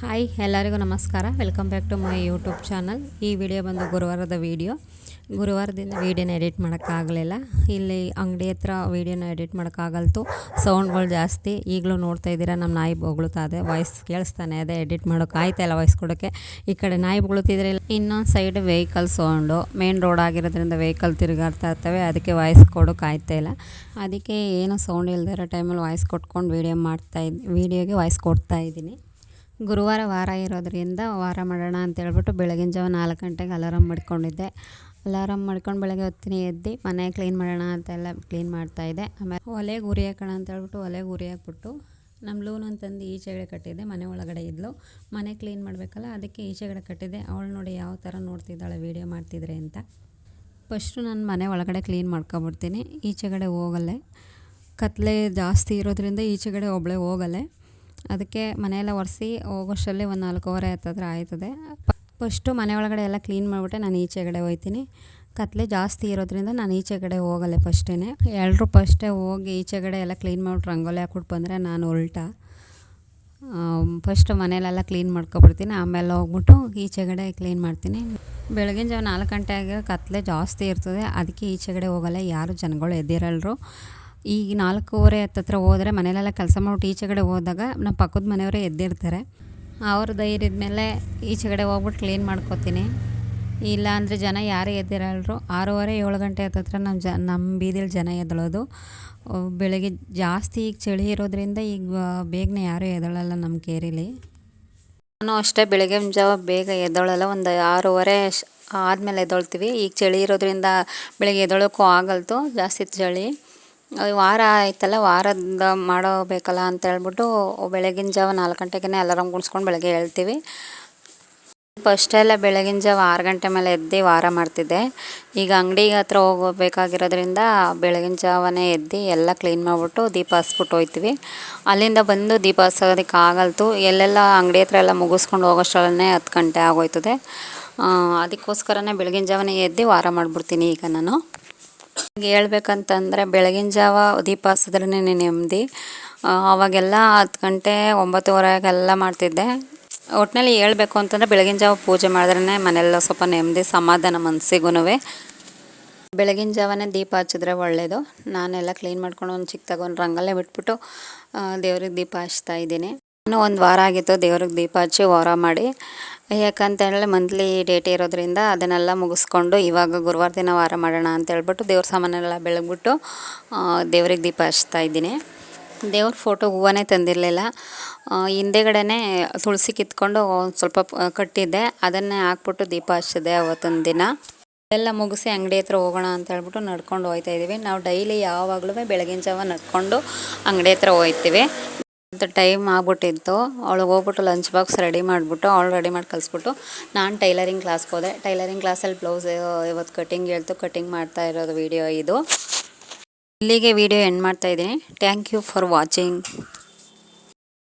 Hi, ಎಲ್ಲರಿಗೂ ನಮಸ್ಕಾರ. Welcome back to my YouTube channel ಈ ವಿಡಿಯೋ ಬಂದು ಗುರುವಾರದ ವಿಡಿಯೋ ಗುರುವಾರದಿಂದ ವೀಡಿಯೋನ ಎಡಿಟ್ ಮಾಡೋಕ್ಕಾಗಲಿಲ್ಲ. ಇಲ್ಲಿ ಅಂಗಡಿ ಹತ್ರ ವೀಡಿಯೋನ ಎಡಿಟ್ ಮಾಡೋಕ್ಕಾಗಲ್ತು. ಸೌಂಡ್ಗಳು ಜಾಸ್ತಿ. ಈಗಲೂ ನೋಡ್ತಾ ಇದ್ದೀರಾ ನಮ್ಮ ನಾಯಿ ಬೊಗಳುತ್ತಾ ಇದೆ ವಾಯ್ಸ್ ಕೇಳಿಸ್ತಾನೆ. ಅದೇ ಎಡಿಟ್ ಮಾಡೋಕ್ಕಾಯ್ತಾ ಇಲ್ಲ ವಾಯ್ಸ್ ಕೊಡೋಕ್ಕೆ ಈ ಕಡೆ ನಾಯಿ ಬೊಗಳುತ್ತಿದ್ರೆ ಇನ್ನೊಂದು side vehicle sound main road ಆಗಿರೋದ್ರಿಂದ ವೆಹಿಕಲ್ ತಿರುಗಾಡ್ತಾ ಇರ್ತವೆ. ಅದಕ್ಕೆ ವಾಯ್ಸ್ ಕೊಡೋಕೆ ಆಯ್ತಾ ಇಲ್ಲ. ಅದಕ್ಕೆ ಏನೋ ಸೌಂಡ್ ಇಲ್ಲದಿರೋ ಟೈಮಲ್ಲಿ ವಾಯ್ಸ್ ಕೊಟ್ಕೊಂಡು ವೀಡಿಯೋ ಮಾಡ್ತಾ ಇದ್ದೀನಿ ವೀಡಿಯೋಗೆ ವಾಯ್ಸ್ ಕೊಡ್ತಾ ಇದ್ದೀನಿ. ಗುರುವಾರ ವಾರ ಇರೋದರಿಂದ ವಾರ ಮಾಡೋಣ ಅಂತ ಹೇಳ್ಬಿಟ್ಟು ಬೆಳಗಿನ ಜಾವ ನಾಲ್ಕು ಗಂಟೆಗೆ ಅಲಾರಾಮ್ ಮಾಡ್ಕೊಂಡಿದ್ದೆ. ಅಲಾರಾಮ್ ಮಾಡ್ಕೊಂಡು ಬೆಳಗ್ಗೆ ಹೊತ್ತಿನ ಎದ್ದು ಮನೆ ಕ್ಲೀನ್ ಮಾಡೋಣ ಅಂತೆಲ್ಲ ಕ್ಲೀನ್ ಮಾಡ್ತಾಯಿದ್ದೆ ಆಮೇಲೆ ಒಲೆಗೆ ಉರಿ ಹಾಕೋಣ ಅಂತ ಹೇಳ್ಬಿಟ್ಟು ಒಲೆಗೆ ಉರಿ ಹಾಕ್ಬಿಟ್ಟು ನಮ್ಮ ಲೂನ್ ಅಂತಂದು ಈಚೆಗಡೆ ಕಟ್ಟಿದ್ದೆ, ಮನೆ ಒಳಗಡೆ ಇದ್ಲು. ಮನೆ ಕ್ಲೀನ್ ಮಾಡಬೇಕಲ್ಲ, ಅದಕ್ಕೆ ಈಚೆಗಡೆ ಕಟ್ಟಿದ್ದೆ. ಅವಳು ನೋಡಿ ಯಾವ ಥರ ನೋಡ್ತಿದ್ದಾಳೆ ವೀಡಿಯೋ ಮಾಡ್ತಿದ್ರೆ ಅಂತ. ಫಸ್ಟು ನಾನು ಮನೆ ಒಳಗಡೆ ಕ್ಲೀನ್ ಮಾಡ್ಕೊಬಿಡ್ತೀನಿ. ಈಚೆಗಡೆ ಹೋಗಲ್ಲೇ. ಕತ್ಲೆ ಜಾಸ್ತಿ ಇರೋದ್ರಿಂದ ಈಚೆಗಡೆ ಒಬ್ಬಳೆ ಹೋಗಲ್ಲೇ. ಅದಕ್ಕೆ ಮನೆಯೆಲ್ಲ ಒರೆಸಿ ಹೋಗೋಷ್ಟರಲ್ಲಿ ಒಂದು ನಾಲ್ಕೂವರೆ ಹತ್ತತ್ರ ಆಯ್ತದೆ. ಫಸ್ಟು ಮನೆ ಒಳಗಡೆ ಎಲ್ಲ ಕ್ಲೀನ್ ಮಾಡಿಬಿಟ್ಟೆ, ನಾನು ಈಚೆಗಡೆ ಹೋಗ್ತೀನಿ ಕತ್ಲೆ ಜಾಸ್ತಿ ಇರೋದ್ರಿಂದ ನಾನು ಈಚೆಗಡೆ ಹೋಗಲ್ಲ ಫಸ್ಟೇ ಎಲ್ಲರೂ ಫಸ್ಟೇ ಹೋಗಿ ಈಚೆಗಡೆ ಎಲ್ಲ ಕ್ಲೀನ್ ಮಾಡಿಬಿಟ್ಟು ರಂಗೋಲಿ ಹಾಕ್ಬಿಟ್ಟು ಬಂದರೆ ನಾನು ಉಲ್ಟಾ. ಫಸ್ಟ್ ಮನೆಯಲ್ಲೆಲ್ಲ ಕ್ಲೀನ್ ಮಾಡ್ಕೊಬಿಡ್ತೀನಿ, ಆಮೇಲೆ ಹೋಗ್ಬಿಟ್ಟು ಈಚೆಗಡೆ ಕ್ಲೀನ್ ಮಾಡ್ತೀನಿ. ಬೆಳಗಿನ ಜಾವ ನಾಲ್ಕು ಗಂಟೆಗೆ ಕತ್ಲೆ ಜಾಸ್ತಿ ಇರ್ತದೆ, ಅದಕ್ಕೆ ಈಚೆಗಡೆ ಹೋಗಲ್ಲ, ಯಾರು ಜನಗಳು ಎದ್ದಿರಲ್ರು. ಈಗ ನಾಲ್ಕೂವರೆ ಹತ್ತತ್ರ ಹೋದರೆ ಮನೇಲೆಲ್ಲ ಕೆಲಸ ಮಾಡೋ ಈಚೆಗಡೆ ಹೋದಾಗ ನಮ್ಮ ಪಕ್ಕದ ಮನೆಯವರೇ ಎದ್ದಿರ್ತಾರೆ ಅವ್ರ ಧೈರ್ಯದ ಮೇಲೆ ಈಚೆಗಡೆ ಹೋಗ್ಬಿಟ್ಟು ಕ್ಲೀನ್ ಮಾಡ್ಕೋತೀನಿ. ಇಲ್ಲ ಅಂದರೆ ಜನ ಯಾರೇ ಎದ್ದಿರಲ್ರು ಆರೂವರೆ ಏಳು ಗಂಟೆ ಹತ್ತತ್ರ ನಮ್ಮ ಜ, ನಮ್ಮ ಬೀದಿಲಿ ಜನ ಎದ್ದಳೋದು. ಬೆಳಗ್ಗೆ ಜಾಸ್ತಿ ಈಗ ಚಳಿ ಇರೋದ್ರಿಂದ ಈಗ ಬೇಗನೆ ಯಾರೂ ಎದ್ದಳಲ್ಲ ನಮ್ಮ ಕೇರಿಲಿ. ನಾನು ಅಷ್ಟೇ ಬೆಳಗ್ಗೆ ಜಾವ ಬೇಗ ಎದ್ದೊಳಲ್ಲ, ಒಂದು ಆರೂವರೆ ಆದಮೇಲೆ ಎದ್ದೊಳ್ತೀವಿ. ಈಗ ಚಳಿ ಇರೋದ್ರಿಂದ ಬೆಳಗ್ಗೆ ಎದ್ದೊಳಕ್ಕೂ ಆಗಲ್ತು, ಜಾಸ್ತಿ ಚಳಿ. ವಾರ ಆಯ್ತಲ್ಲ ವಾರದ ಮಾಡಬೇಕಲ್ಲ ಅಂತ ಹೇಳ್ಬಿಟ್ಟು ಬೆಳಗಿನ ಜಾವ ನಾಲ್ಕು ಗಂಟೆಗೆ ಅಲಾರಾಮ್ ಗುಣಿಸ್ಕೊಂಡು ಬೆಳಗ್ಗೆ ಹೇಳ್ತೀವಿ. ಫಸ್ಟೆಲ್ಲ ಬೆಳಗಿನ ಜಾವ ಆರು ಗಂಟೆ ಮೇಲೆ ಎದ್ದು ವಾರ ಮಾಡ್ತಿದ್ದೆ. ಈಗ ಅಂಗಡಿಗೆ ಹತ್ರ ಹೋಗಬೇಕಾಗಿರೋದ್ರಿಂದ ಬೆಳಗಿನ ಜಾವನೇ ಎದ್ದು ಎಲ್ಲ ಕ್ಲೀನ್ ಮಾಡಿಬಿಟ್ಟು ದೀಪ ಹಸ್ಬಿಟ್ಟು ಹೋಯ್ತೀವಿ. ಅಲ್ಲಿಂದ ಬಂದು ದೀಪ ಹಸೋದಕ್ಕೆ ಆಗಲ್ತು. ಎಲ್ಲೆಲ್ಲ ಅಂಗಡಿ ಹತ್ರ ಎಲ್ಲ ಮುಗಿಸ್ಕೊಂಡು ಹೋಗೋಷ್ಟರಲ್ಲೇ ಹತ್ತು ಗಂಟೆ ಆಗೋಯ್ತದೆ. ಅದಕ್ಕೋಸ್ಕರನೇ ಬೆಳಗಿನ ಜಾವನೇ ಎದ್ದು ವಾರ ಮಾಡಿಬಿಡ್ತೀನಿ ಈಗ ನಾನು. ಹೇಳ್ಬೇಕಂತಂದರೆ ಬೆಳಗಿನ ಜಾವ ದೀಪ ಹಸಿದ್ರೇ ನೆಮ್ಮದಿ. ಅವಾಗೆಲ್ಲ ಹತ್ತು ಗಂಟೆ ಒಂಬತ್ತುವರೆಗೆಲ್ಲ ಮಾಡ್ತಿದ್ದೆ. ಒಟ್ಟಿನಲ್ಲಿ ಹೇಳ್ಬೇಕು ಅಂತಂದರೆ ಬೆಳಗಿನ ಜಾವ ಪೂಜೆ ಮಾಡಿದ್ರೇ ಮನೆಯೆಲ್ಲ ಸ್ವಲ್ಪ ನೆಮ್ಮದಿ, ಸಮಾಧಾನ ಮನಸ್ಸಿಗೂ ಬೆಳಗಿನ ಜಾವನೇ ದೀಪ ಹಚ್ಚಿದ್ರೆ ಒಳ್ಳೆಯದು ನಾನೆಲ್ಲ ಕ್ಲೀನ್ ಮಾಡ್ಕೊಂಡು ಒಂದು ಚಿಕ್ಕದಾಗ ಒಂದು ರಂಗಲ್ಲೇ ಬಿಟ್ಬಿಟ್ಟು ದೇವ್ರಿಗೆ ದೀಪ ಹಚ್ತಾ ಇದ್ದೀನಿ. ಇನ್ನೂ ಒಂದು ವಾರ ಆಗಿತ್ತು ದೇವ್ರಿಗೆ ದೀಪ ಹಚ್ಚಿ ವಾರ ಮಾಡಿ. ಯಾಕಂತ ಹೇಳಿ ಮಂತ್ಲಿ ಡೇಟ್ ಇರೋದ್ರಿಂದ ಅದನ್ನೆಲ್ಲ ಮುಗಿಸ್ಕೊಂಡು ಇವಾಗ ಗುರುವಾರ ದಿನ ವಾರ ಮಾಡೋಣ ಅಂತ ಹೇಳ್ಬಿಟ್ಟು ದೇವ್ರ ಸಾಮಾನೆಲ್ಲ ಬೆಳಗ್ಬಿಟ್ಟು ದೇವ್ರಿಗೆ ದೀಪ ಹಚ್ತಾ ಇದ್ದೀನಿ. ದೇವ್ರ ಫೋಟೋ ಹೂವನೇ ತಂದಿರಲಿಲ್ಲ. ಹಿಂದೆಗಡೆನೇ ತುಳಸಿ ಕಿತ್ಕೊಂಡು ಸ್ವಲ್ಪ ಕಟ್ಟಿದ್ದೆ. ಅದನ್ನೇ ಹಾಕ್ಬಿಟ್ಟು ದೀಪ ಹಚ್ಚಿದೆ ಅವತ್ತೊಂದು ದಿನ. ಎಲ್ಲ ಮುಗಿಸಿ ಅಂಗಡಿ ಹತ್ರ ಹೋಗೋಣ ಅಂತ ಹೇಳ್ಬಿಟ್ಟು ನಡ್ಕೊಂಡು ಹೋಗ್ತಾ ಇದ್ದೀವಿ. ನಾವು ಡೈಲಿ ಯಾವಾಗಲೂ ಬೆಳಗಿನ ಜಾವ ನಡ್ಕೊಂಡು ಅಂಗಡಿ ಹತ್ರ ಹೋಗ್ತೀವಿ. ಅಂತ ಟೈಮ್ ಆಗ್ಬಿಟ್ಟಿತ್ತು. ಅವಳಿಗೆ ಹೋಗ್ಬಿಟ್ಟು ಲಂಚ್ ಬಾಕ್ಸ್ ರೆಡಿ ಮಾಡಿಬಿಟ್ಟು, ಅವಳು ರೆಡಿ ಮಾಡಿ ಕಲಿಸ್ಬಿಟ್ಟು ನಾನು ಟೈಲರಿಂಗ್ ಕ್ಲಾಸ್ಗೆ ಹೋದೆ. ಟೈಲರಿಂಗ್ ಕ್ಲಾಸಲ್ಲಿ ಬ್ಲೌಸ್ ಇವತ್ತು ಕಟಿಂಗ್ ಹೇಳ್ತು. ಕಟಿಂಗ್ ಮಾಡ್ತಾ ಇರೋದು ವಿಡಿಯೋ ಇದು. ಇಲ್ಲಿಗೆ ವಿಡಿಯೋ ಎಂಡ್ ಮಾಡ್ತಾ ಇದ್ದೀನಿ. Thank you for watching